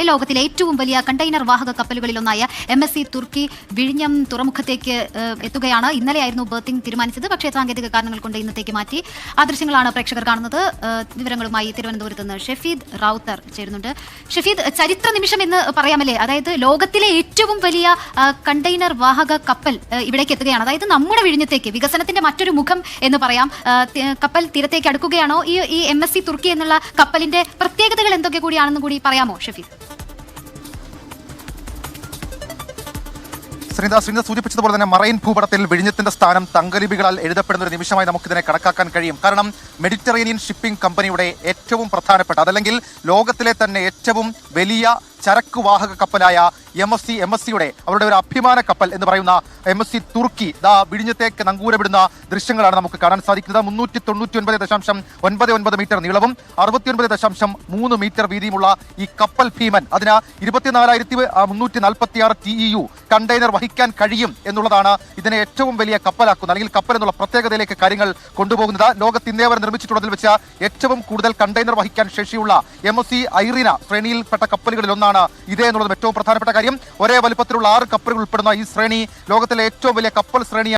പോലെ ലോകത്തിലെ ഏറ്റവും വലിയ കണ്ടെയ്നർ വാഹക കപ്പലുകളിലൊന്നായ എം എസ് സി തുർക്കി വിഴിഞ്ഞം തുറമുഖത്തേക്ക് എത്തുകയാണ്. ഇന്നലെയായിരുന്നു ബർത്തിങ് തീരുമാനിച്ചത്. പക്ഷേ സാങ്കേതിക കാരണങ്ങൾ കൊണ്ട് ഇന്നത്തേക്ക് മാറ്റി. ആ ദൃശ്യങ്ങളാണ് പ്രേക്ഷകർ കാണുന്നത്. വിവരങ്ങളുമായി തിരുവനന്തപുരത്ത് നിന്ന് ഷെഫീദ് റൌത്തർ ചേരുന്നുണ്ട്. ഷെഫീദ് ചരിത്ര നിമിഷം എന്ന് പറയാമല്ലേ? അതായത് ലോകത്തിലെ ഏറ്റവും വലിയ കണ്ടെയ്നർ വാഹക കപ്പൽ ഇവിടേക്ക് എത്തുകയാണ്. അതായത് നമ്മുടെ വിഴിഞ്ഞത്തേക്ക് വികസനത്തിന്റെ മറ്റൊരു മുഖം എന്ന് പറയാം. കപ്പൽ തീരത്തേക്ക് അടുക്കുകയാണോ? ഈ ഈ എം എസ് സി തുർക്കി എന്നുള്ള കപ്പലിന്റെ പ്രത്യേകതകൾ എന്തൊക്കെ കൂടിയാണെന്ന് കൂടി പറയാമോ ഷെഫീദ്? ശ്രീനിത ശ്രീനിത സൂചിപ്പിച്ചതുപോലെ തന്നെ മറൈൻ ഭൂപടത്തിൽ വിഴിഞ്ഞത്തിന്റെ സ്ഥാനം തങ്കലിപികളാൽ എഴുതപ്പെടുന്ന ഒരു നിമിഷമായി നമുക്കിതിനെ കണക്കാക്കാൻ കഴിയും. കാരണം മെഡിറ്ററേനിയൻ ഷിപ്പിംഗ് കമ്പനിയുടെ ഏറ്റവും പ്രധാനപ്പെട്ട അതല്ലെങ്കിൽ ലോകത്തിലെ തന്നെ ഏറ്റവും വലിയ ചരക്ക് വാഹക കപ്പലായ M S C M S സിയുടെ അവരുടെ ഒരു അഭിമാന കപ്പൽ എന്ന് പറയുന്ന എം എസ് സി തുർക്കി ദാ വിഴിഞ്ഞത്തേക്ക് നങ്കൂരമിടുന്ന ദൃശ്യങ്ങളാണ് നമുക്ക് കാണാൻ സാധിക്കുന്നത്. മുന്നൂറ്റി തൊണ്ണൂറ്റി ഒൻപത് ദശാംശം ഒൻപത് ഒൻപത് മീറ്റർ നീളവും അറുപത്തി ഒൻപത് ദശാംശം മൂന്ന് മീറ്റർ വീതിയുമുള്ള ഈ കപ്പൽ ഭീമൻ അതിന് ഇരുപത്തിനാലായിരത്തി മുന്നൂറ്റി നാൽപ്പത്തി ആറ് ടി ഇ യു കണ്ടെയ്നർ വഹിക്കാൻ കഴിയും എന്നുള്ളതാണ് ഇതിനെ ഏറ്റവും വലിയ കപ്പലാക്കുന്നത് അല്ലെങ്കിൽ കപ്പൽ എന്നുള്ള പ്രത്യേകതയിലേക്ക് കാര്യങ്ങൾ കൊണ്ടുപോകുന്നത്. ലോകത്ത് ഇന്നേ വരെ നിർമ്മിച്ചിട്ടുള്ളതിൽ വെച്ച് ഏറ്റവും കൂടുതൽ കണ്ടെയ്നർ വഹിക്കാൻ ശേഷിയുള്ള എം എസ് സി ഐറിന ശ്രേണിയിൽപ്പെട്ട കപ്പലുകളിൽ ഒന്നാണ് ഇതേ എന്നുള്ളത് ഏറ്റവും പ്രധാനപ്പെട്ട കാര്യം. ഒരേ വലുപ്പത്തിലുള്ള ആറ് കപ്പലുകൾ ഉൾപ്പെടുന്ന ഈ ശ്രേണി ലോകത്തിലെ ഏറ്റവും വലിയ കപ്പൽ ശ്രേണി